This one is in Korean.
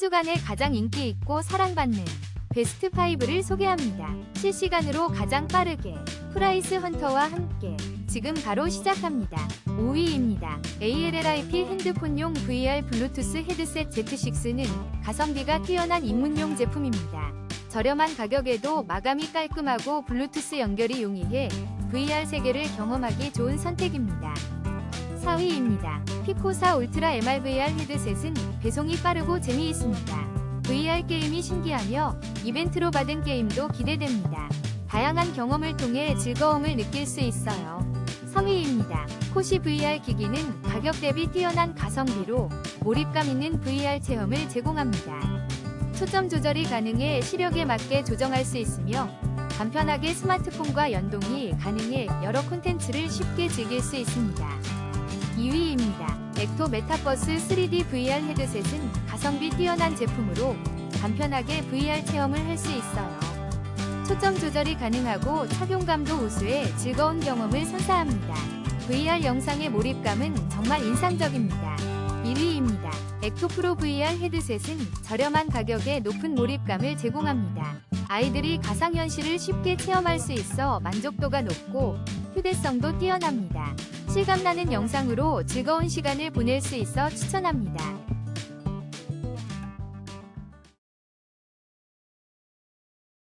주간에 가장 인기 있고 사랑받는 베스트 5를 소개합니다. 실시간으로 가장 빠르게 프라이스 헌터와 함께 지금 바로 시작합니다. 5위입니다. ALLIP 핸드폰용 VR 블루투스 헤드셋 Z6는 가성비가 뛰어난 입문용 제품입니다. 저렴한 가격에도 마감이 깔끔하고 블루투스 연결이 용이해 VR 세계를 경험하기 좋은 선택입니다. 4위입니다. 피코사 울트라 MRVR 헤드셋은 배송이 빠르고 재미있습니다. VR 게임이 신기하며 이벤트로 받은 게임도 기대됩니다. 다양한 경험을 통해 즐거움을 느낄 수 있어요. 3위입니다. 코시 VR 기기는 가격 대비 뛰어난 가성비로 몰입감 있는 VR 체험을 제공합니다. 초점 조절이 가능해 시력에 맞게 조정할 수 있으며 간편하게 스마트폰과 연동이 가능해 여러 콘텐츠를 쉽게 즐길 수 있습니다. 2위입니다. 엑토 메타버스 3D VR 헤드셋은 가성비 뛰어난 제품으로 간편하게 VR 체험을 할 수 있어요. 초점 조절이 가능하고 착용감도 우수해 즐거운 경험을 선사합니다. VR 영상의 몰입감은 정말 인상적입니다. 1위입니다. 엑토프로 VR 헤드셋은 저렴한 가격에 높은 몰입감을 제공합니다. 아이들이 가상현실을 쉽게 체험할 수 있어 만족도가 높고 휴대성도 뛰어납니다. 실감나는 영상으로 즐거운 시간을 보낼 수 있어 추천합니다.